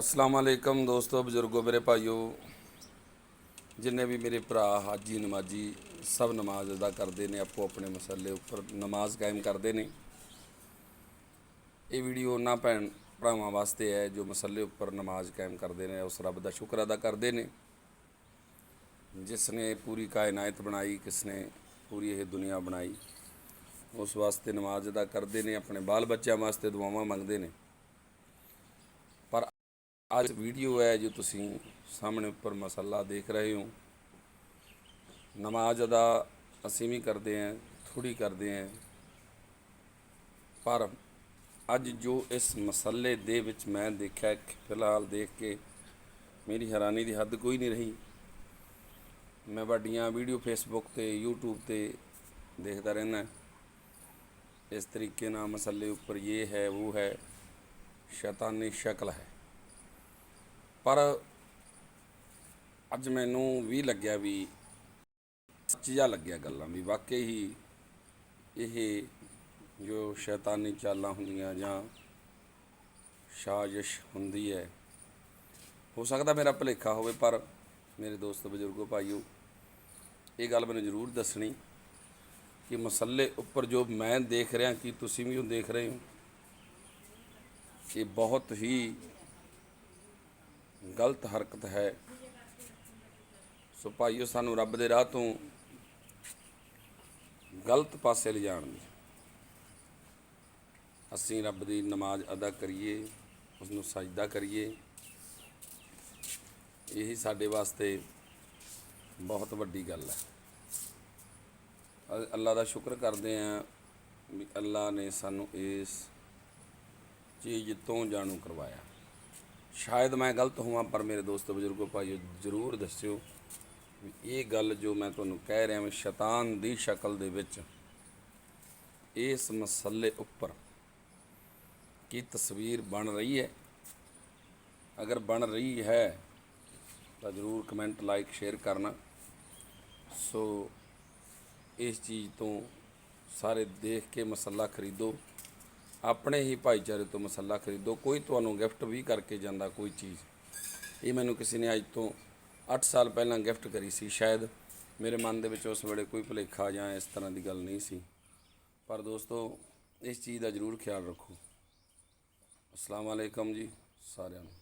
ਅਸਲਾਮ ਵਾਲੇਕਮ ਦੋਸਤੋ, ਬਜ਼ੁਰਗੋ, ਮੇਰੇ ਭਾਈਓ। ਜਿੰਨੇ ਵੀ ਮੇਰੇ ਭਰਾ, ਹਾਜੀ, ਨਮਾਜੀ ਸਭ ਨਮਾਜ਼ ਅਦਾ ਕਰਦੇ ਨੇ, ਆਪੋ ਆਪਣੇ ਮਸਲੇ ਉੱਪਰ ਨਮਾਜ਼ ਕਾਇਮ ਕਰਦੇ ਨੇ। ਇਹ ਵੀਡੀਓ ਉਹਨਾਂ ਭੈਣ ਭਰਾਵਾਂ ਵਾਸਤੇ ਹੈ, ਜੋ ਮਸਲੇ ਉੱਪਰ ਨਮਾਜ਼ ਕਾਇਮ ਕਰਦੇ ਨੇ, ਉਸ ਰੱਬ ਦਾ ਸ਼ੁਕਰ ਅਦਾ ਕਰਦੇ ਨੇ। ਜਿਸ ਨੇ ਪੂਰੀ ਕਾਇਨਾਤ ਬਣਾਈ ਕਿਸ ਨੇ ਪੂਰੀ ਇਹ ਦੁਨੀਆ ਬਣਾਈ, ਉਸ ਵਾਸਤੇ ਨਮਾਜ਼ ਅਦਾ ਕਰਦੇ ਨੇ, ਆਪਣੇ ਬਾਲ ਬੱਚਿਆਂ ਵਾਸਤੇ ਦੁਆਵਾਂ ਮੰਗਦੇ ਨੇ। ਅੱਜ ਵੀਡੀਓ ਹੈ ਜੋ ਤੁਸੀਂ ਸਾਹਮਣੇ ਉੱਪਰ ਮਸਲਾ ਦੇਖ ਰਹੇ ਹੋ। ਨਮਾਜ਼ ਅਦਾ ਅਸੀਂ ਵੀ ਕਰਦੇ ਹਾਂ ਥੋੜੀ ਕਰਦੇ ਹਾਂ। ਪਰ ਅੱਜ ਜੋ ਇਸ ਮਸਲੇ ਦੇ ਵਿੱਚ ਮੈਂ ਦੇਖਿਆ, ਫਿਲਹਾਲ ਦੇਖ ਕੇ ਮੇਰੀ ਹੈਰਾਨੀ ਦੀ ਹੱਦ ਕੋਈ ਨਹੀਂ ਰਹੀ। ਮੈਂ ਵੱਡੀਆਂ ਵੀਡੀਓ ਫੇਸਬੁੱਕ ਤੇ, YouTube ਤੇ ਦੇਖਦਾ ਰਹਿੰਦਾ ਇਸ ਤਰੀਕੇ ਨਾਲ ਮਸਲੇ ਉੱਪਰ ਇਹ ਹੈ, ਉਹ ਹੈ, ਸ਼ੈਤਾਨੀ ਸ਼ਕਲ ਹੈ। ਪਰ ਅੱਜ ਮੈਨੂੰ ਵੀ ਲੱਗਿਆ ਵੀ ਸੱਚ ਜਿਹਾ ਲੱਗਿਆ ਗੱਲਾਂ ਵੀ। ਵਾਕਈ ਹੀ ਇਹ ਜੋ ਸ਼ੈਤਾਨੀ ਚਾਲਾਂ ਹੁੰਦੀਆਂ ਜਾਂ ਸਾਜ਼ਿਸ਼ ਹੁੰਦੀ ਹੈ, ਹੋ ਸਕਦਾ ਮੇਰਾ ਭੁਲੇਖਾ ਹੋਵੇ, ਪਰ ਮੇਰੇ ਦੋਸਤ ਬਜ਼ੁਰਗੋ ਭਾਈਓ, ਇਹ ਗੱਲ ਮੈਨੂੰ ਜ਼ਰੂਰ ਦੱਸਣੀ ਕਿ ਮਸੱਲੇ ਉੱਪਰ ਜੋ ਮੈਂ ਦੇਖ ਰਿਹਾ, ਕਿ ਤੁਸੀਂ ਵੀ ਉਹ ਦੇਖ ਰਹੇ ਹੋ, ਇਹ ਬਹੁਤ ਹੀ ਗਲਤ ਹਰਕਤ ਹੈ। ਸੋ ਭਾਈਓ, ਸਾਨੂੰ ਰੱਬ ਦੇ ਰਾਹ ਤੋਂ ਗਲਤ ਪਾਸੇ ਲਿਜਾਣ ਦੀ। ਅਸੀਂ ਰੱਬ ਦੀ ਨਮਾਜ਼ ਅਦਾ ਕਰੀਏ ਉਸ ਨੂੰ ਸਜਦਾ ਕਰੀਏ। ਇਹੀ ਸਾਡੇ ਵਾਸਤੇ ਬਹੁਤ ਵੱਡੀ ਗੱਲ ਹੈ। ਅੱਲਾ ਦਾ ਸ਼ੁਕਰ ਕਰਦੇ ਆਂ ਵੀ ਅੱਲਾ ਨੇ ਸਾਨੂੰ ਇਸ ਚੀਜ਼ ਤੋਂ ਜਾਣੂ ਕਰਵਾਇਆ। ਸ਼ਾਇਦ ਮੈਂ ਗਲਤ ਹੋਵਾਂ, ਪਰ ਮੇਰੇ ਦੋਸਤੋ ਬਜ਼ੁਰਗੋ, ਭਾਈਓ, ਜ਼ਰੂਰ ਦੱਸਿਓ ਵੀ ਇਹ ਗੱਲ ਜੋ ਮੈਂ ਤੁਹਾਨੂੰ ਕਹਿ ਰਿਹਾ ਹਾਂ ਸ਼ੈਤਾਨ ਦੀ ਸ਼ਕਲ ਦੇ ਵਿੱਚ ਇਸ ਮਸਲੇ ਉੱਪਰ ਕੀ ਤਸਵੀਰ ਬਣ ਰਹੀ ਹੈ? ਅਗਰ ਬਣ ਰਹੀ ਹੈ, ਤਾਂ ਜ਼ਰੂਰ ਕਮੈਂਟ, ਲਾਈਕ, ਸ਼ੇਅਰ ਕਰਨਾ। ਸੋ ਇਸ ਚੀਜ਼ ਤੋਂ ਸਾਰੇ ਦੇਖ ਕੇ ਮਸਲਾ ਖਰੀਦੋ। ਆਪਣੇ ਹੀ ਭਾਈਚਾਰੇ ਤੋਂ ਮਸਲਾ ਖਰੀਦੋ, ਕੋਈ ਤੁਹਾਨੂੰ ਗਿਫਟ ਵੀ ਕਰਕੇ ਜਾਂਦਾ ਕੋਈ ਚੀਜ਼। ਇਹ ਮੈਨੂੰ ਕਿਸੇ ਨੇ ਅੱਜ ਤੋਂ 8 ਸਾਲ ਪਹਿਲਾਂ ਗਿਫਟ ਕਰੀ ਸੀ, ਸ਼ਾਇਦ ਮੇਰੇ ਮਨ ਦੇ ਵਿੱਚ ਉਸ ਵੇਲੇ ਕੋਈ ਭੁਲੇਖਾ ਜਾਂ ਇਸ ਤਰ੍ਹਾਂ ਦੀ ਗੱਲ ਨਹੀਂ ਸੀ। ਪਰ ਦੋਸਤੋ, ਇਸ ਚੀਜ਼ ਦਾ ਜ਼ਰੂਰ ਖਿਆਲ ਰੱਖੋ। ਅਸਲਾਮ ਵਾਲੇਕਮ ਜੀ, ਸਾਰਿਆਂ ਨੂੰ।